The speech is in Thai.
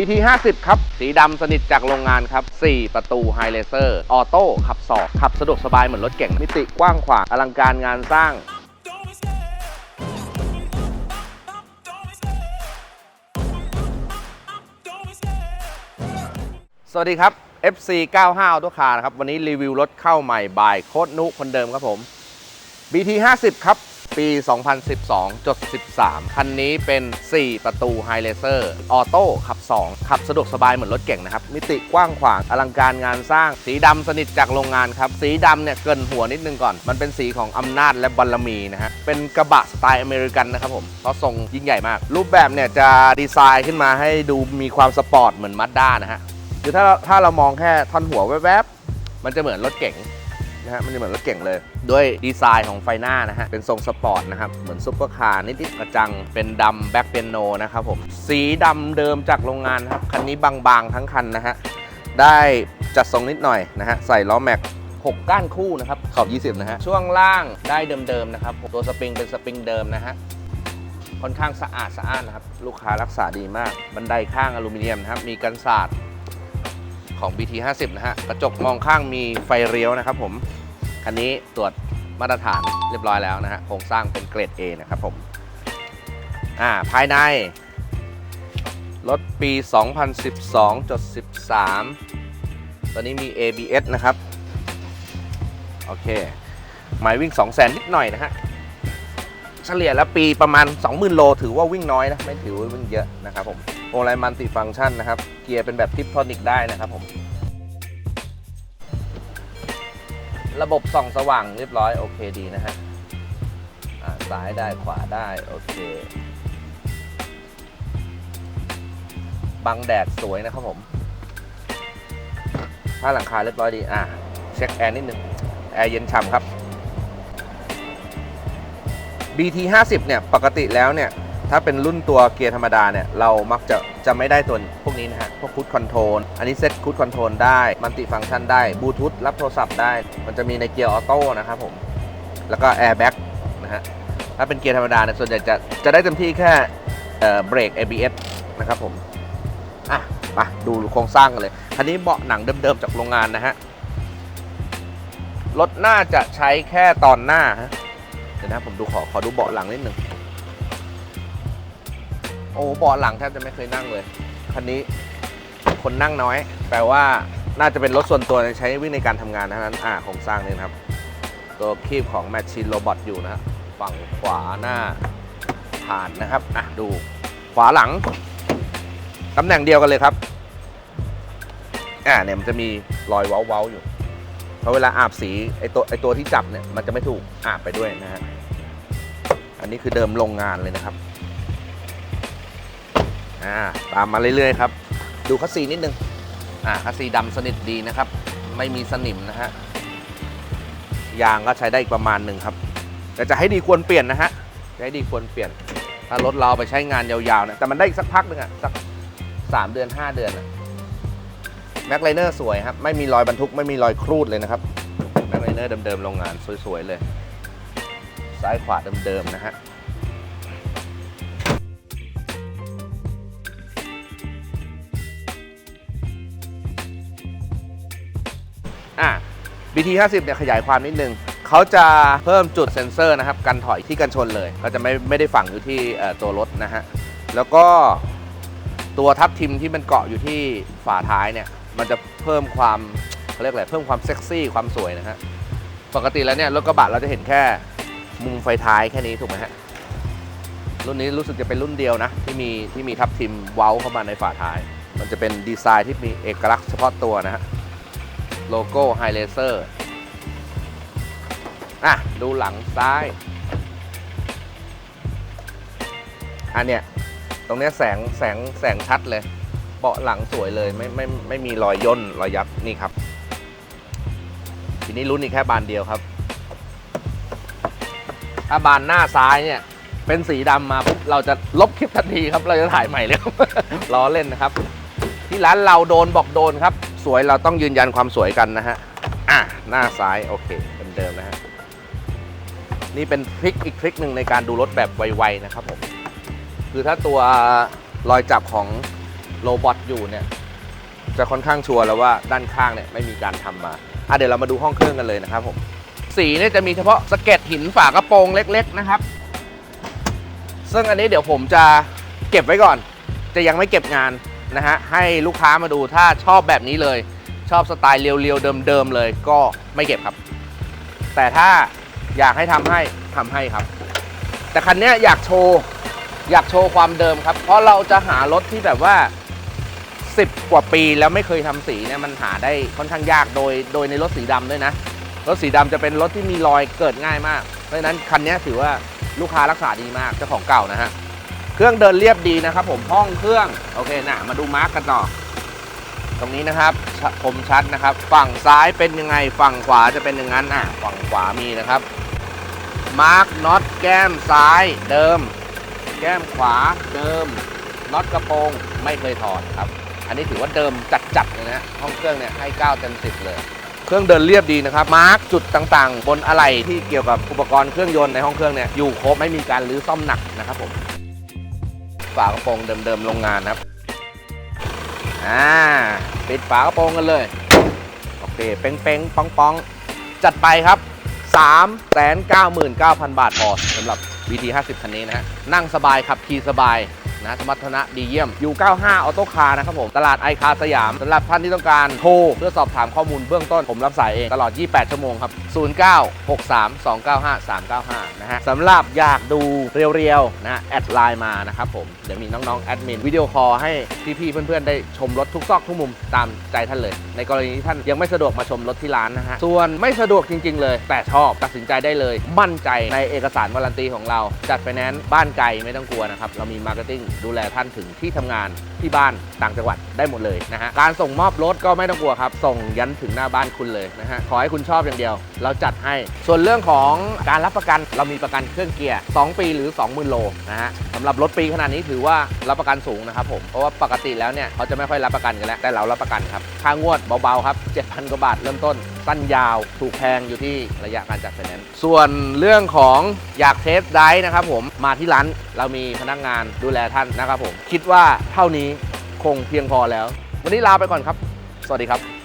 BT 50 ครับ สีดำสนิทจากโรงงานครับ 4 ประตูไฮเลเซอร์ออโต้ขับสอบขับสะดวกสบายเหมือนรถเก่งมิติกว้างขวางอลังการงานสร้างสวัสดีครับ FC 95 Auto Car นะครับ วันนี้รีวิวรถเข้าใหม่บายโคตรนุคนเดิมครับผม BT 50ครับ ปี 2012จด13 คันนี้เป็น 4 ประตู High Racer ออโต้ขับ 2 ขับสะดวกสบายเหมือนรถเก่งนะครับ มิติกว้างขวางอลังการงานสร้าง สีดำสนิทจากโรงงานครับ สีดำเนี่ยเกินหัวนิดนึงก่อน มันเป็นสีของอำนาจและบารมีนะฮะ เป็นกระบะสไตล์อเมริกันนะครับผมเพราะทรงยิ่งใหญ่มาก รูปแบบเนี่ยจะดีไซน์ขึ้นมาให้ดูมีความสปอร์ตเหมือนมัดด้านะฮะ คือถ้าเราถ้าเรามองแค่ท่อนหัวแวบๆ มันจะเหมือนรถเก๋ง นะฮะมันจะเหมือนรถเก๋งเลย ด้วยดีไซน์ของไฟหน้านะฮะ เป็นทรงสปอร์ตนะครับ เหมือนซุปเปอร์คาร์นิดๆกระจัง เป็นดำแบ็คเปียโนนะครับผม สีดำเดิมจากโรงงานครับ คันนี้บางๆทั้งคันนะฮะ ได้จัดทรงนิดหน่อยนะฮะ ใส่ล้อแม็ก6 ก้านคู่นะครับขอบ 20 นะฮะ ช่วงล่างได้เดิมๆนะครับ ตัวสปริงเป็นสปริงเดิมนะฮะ ค่อนข้างสะอาดสะอ้านนะครับ ลูกค้ารักษาดีมาก บันไดข้างอลูมิเนียมนะครับ มีกันศาสตร์ ของ BT 50 นะฮะ กระจกมองข้างมีไฟเลี้ยวนะครับผม คันนี้ตรวจมาตรฐานเรียบร้อยแล้วนะฮะ โครงสร้างเป็นเกรด A นะครับผม อ่า ภายใน รถปี 2012จด13 ตอนนี้มี ABS นะครับ โอเค หมายวิ่ง 2 0 0 0 0 0นิดหน่อยนะฮะ เฉลี่ยแล้วปีประมาณ 20,000 โล ถือว่าวิ่งน้อยนะ ไม่ถือว่าวิ่งเยอะนะครับผมโอไลมันติฟังก์ชันนะครับ เกียร์เป็นแบบทิปทอนิกได้นะครับผม ระบบส่องสว่างเรียบร้อย โอเคดีนะฮะอ่าซ้ายได้ขวาได้ โอเค บังแดดสวยนะครับผมถ้าหลังคาเรียบร้อยดี อ่าเช็คแอร์นิดนึง แอร์เย็นฉ่ำครับ BT 50เนี่ยปกติแล้วเนี่ยถ้าเป็นรุ่นตัวเกียร์ธรรมดาเนี่ยเรามักจะจะไม่ได้ตัวพวกนี้นะฮะพวกคูดคอนโทรลอันนี้เซ็ตคูดคอนโทรลได้มันติฟังก์ชันได้บลูทูธรับโทรศัพท์ได้ มันจะมีในเกียร์ออโต้นะครับผมแล้วก็แอร์แบ็กนะฮะถ้าเป็นเกียร์ธรรมดาเนี่ยส่วนใหญ่จะจะได้เต็มที่แค่เอ่อเบรก ABS นะครับผมอะมาดูโครงสร้างกันเลยคันนี้เบาะหนังเดิมๆจากโรงงานนะฮะรถน่าจะใช้แค่ตอนหน้าฮะ เดี๋ยวนะผมดูขอขอดูเบาะหลังนิดหนึ่งโอ้เบาะหลังแทบจะไม่เคยนั่งเลยคันนี้คนนั่งน้อย แปลว่าน่าจะเป็นรถส่วนตัวใช้วิ่งในการทำงานเท่านั้นอ่าโครงสร้างนี่นะครับ ตัวคีบของ Machine Robot อยู่นะฝั่งขวาหน้าผ่านนะครับอะดูขวาหลังตำแหน่งเดียวกันเลยครับอ่าเนี่ยมันจะมีรอยเว้าๆอยู่ ราะเวลาอาบสีไอตัวไอตัวที่จับเนี่ยมันจะไม่ถูกอาบไปด้วยนะฮะอันนี้คือเดิมโรงงานเลยนะครับอ่าตามมาเรื่อยๆครับ ดูคัสซีนิดนึงอ่าคัสซีดำสนิทดีนะครับ ไม่มีสนิมนะฮะยางก็ใช้ได้อีกประมาณหนึ่งครับ แต่จะให้ดีควรเปลี่ยนนะฮะจะให้ดีควรเปลี่ยนถ้ารถเราไปใช้งานยาวๆนะแต่มันได้อีกสักพักหนึ่งอะสักสามเดือนห้าเดือนอะ แม็กไลเนอร์สวยครับ ไม่มีรอยบรรทุกไม่มีรอยครูดเลยนะครับแม็กไลเนอร์เดิมๆโรงงานสวยๆเลย ซ้ายขวาเดิมๆนะฮะอะ BT 50เนี่ยขยายความนิดนึงเขาจะเพิ่มจุดเซ็นเซอร์นะครับกันถอยที่กันชนเลย ก็จะไม่ไม่ได้ฝังอยู่ที่ตัวรถนะฮะ แล้วก็ตัวทับทิมที่มันเกาะอยู่ที่ฝาท้ายเนี่ย มันจะเพิ่มความเขาเรียกอะไรเพิ่มความเซ็กซี่ความสวยนะฮะปกติแล้วเนี่ยรถกระบะเราจะเห็นแค่มุมไฟท้ายแค่นี้ถูกไหมฮะรุ่นนี้รู้สึกจะเป็นรุ่นเดียวนะ ที่มีที่มีทับทิมเว้าเข้ามาในฝาท้าย มันจะเป็นดีไซน์ที่มีเอกลักษณ์เฉพาะตัวนะฮะโลโก้ไฮเลเซอร์อะดูหลังซ้ายอันเนี้ยตรงเนี้ยแสงแสงแสงชัดเลย เบาะหลังสวยเลยไม่ไม่ไม่มีรอยย่นรอยยับนี่ครับ ทีนี้รุ่นอีกแค่บานเดียวครับถ้าบานหน้าซ้ายเนี่ยเป็นสีดำมาปุ๊บเราจะลบคลิปทันทีครับ เราจะถ่ายใหม่เลยครับล้อเล่นนะครับ ที่ร้านเราโดนบอกโดนครับ สวยเราต้องยืนยันความสวยกันนะฮะอะหน้าซ้ายโอเคเดิมนะฮะนี่เป็นทริคอีกทริคหนึ่งในการดูรถแบบไวๆนะครับผมคือถ้าตัวรอยจับของ โรบอทอยู่เนี่ยจะค่อนข้างชัวร์แล้วว่าด้านข้างเนี่ยไม่มีการทำมาอะเดี๋ยวเรามาดูห้องเครื่องกันเลยนะครับผมสีเนี่ยจะมีเฉพาะสะเก็ดหินฝากระโปรงเล็ก ๆ นะครับ ซึ่งอันนี้เดี๋ยวผมจะเก็บไว้ก่อน จะยังไม่เก็บงานนะฮะให้ลูกค้ามาดูถ้าชอบแบบนี้เลย ชอบสไตล์เรียวๆเดิมๆเลยก็ไม่เก็บครับ แต่ถ้าอยากให้ทำให้ทำให้ครับ แต่คันนี้อยากโชว์อยากโชว์ความเดิมครับ เพราะเราจะหารถที่แบบว่า 10 กว่าปีแล้วไม่เคยทำสีเนี่ยมันหาได้ค่อนข้างยากโดยโดยในรถสีดำด้วยนะ รถสีดำจะเป็นรถที่มีรอยเกิดง่ายมาก เพราะฉะนั้นคันนี้ถือว่าลูกค้ารักษาดีมากเจ้าของเก่านะฮะเครื่องเดินเรียบดีนะครับ ผมห้องเครื่องโอเคนะมาดูมาร์กกันต่อ ตรงนี้นะครับคมชัดนะครับ ฝั่งซ้ายเป็นยังไงฝั่งขวาจะเป็นอย่างนั้นอะฝั่งขวามีนะครับมาร์กน็อตแก้มซ้ายเดิม แก้มขวาเดิมน็อตกระโปรงไม่เคยถอดครับ อันนี้ถือว่าเดิมจัดๆเลยนะฮะห้องเครื่องเนี่ยให้ 9 เต็ม 10 เลย เครื่องเดินเรียบดีนะครับ มาร์กจุดต่างๆ บนอะไหล่ที่เกี่ยวกับอุปกรณ์เครื่องยนต์ในห้องเครื่องเนี่ยอยู่ครบไม่มีการรื้อซ่อมหนักนะครับผมฝากระโปรงเดิมๆโรงงานนะครับอ่าปิดฝากระโปรงกันเลยโอเคเป้งเป้งๆป้องป้องๆจัดไปครับ3 9 9 0 0 0 บาทพอสำหรับ VT 50 คันนี้นะฮะนั่งสบายขับขี่สบาย นะสมรรถนะดีเยี่ยม U 95 ออโต้คาร์นะครับผม ตลาดไอคาสยามสำหรับท่านที่ต้องการโทรเพื่อสอบถามข้อมูลเบื้องต้นผมรับสายเองตลอด 28 ชั่วโมงครับ 0963295395 นะฮะสำหรับอยากดูเรียวๆนะแอดไลน์มานะครับผม เดี๋ยวมีน้องๆแอดมินวิดีโอคอลให้พี่ๆเพื่อนๆได้ชมรถทุกซอกทุกมุมตามใจท่านเลย ในกรณีที่ท่านยังไม่สะดวกมาชมรถที่ร้านนะฮะส่วนไม่สะดวกจริง ๆ เลย แต่ชอบตัดสินใจได้เลย มั่นใจในเอกสารวารันตีของเราจัดไฟแนนซ์บ้านไกลไม่ต้องกลัวนะครับเรามีมาร์เก็ตติ้งดูแลท่านถึงที่ทำงานที่บ้านต่างจังหวัดได้หมดเลยนะฮะการส่งมอบรถก็ไม่ต้องกลัวครับ ส่งยันถึงหน้าบ้านคุณเลยนะฮะขอให้คุณชอบอย่างเดียว เราจัดให้ส่วนเรื่องของการรับประกันเรามีประกันเครื่องเกียร์ 2 ปีหรือ 20,000 โลนะฮะสำหรับรถปีขนาดนี้ถือว่ารับประกันสูงนะครับผมเพราะว่าปกติแล้วเนี่ยเขาจะไม่ค่อยรับประกันกันแล้วแต่เรารับประกันครับค่างวดเบาๆครับ7,000กว่าบาทเริ่มต้น สั้นยาว ถูกแพงอยู่ที่ระยะการจัดไฟแนนซ์ส่วนเรื่องของอยากเทสได้นะครับผมมาที่ร้านเรามีพนักงานดูแลท่านนะครับผม คิดว่าเท่านี้คงเพียงพอแล้ว วันนี้ลาไปก่อนครับ สวัสดีครับ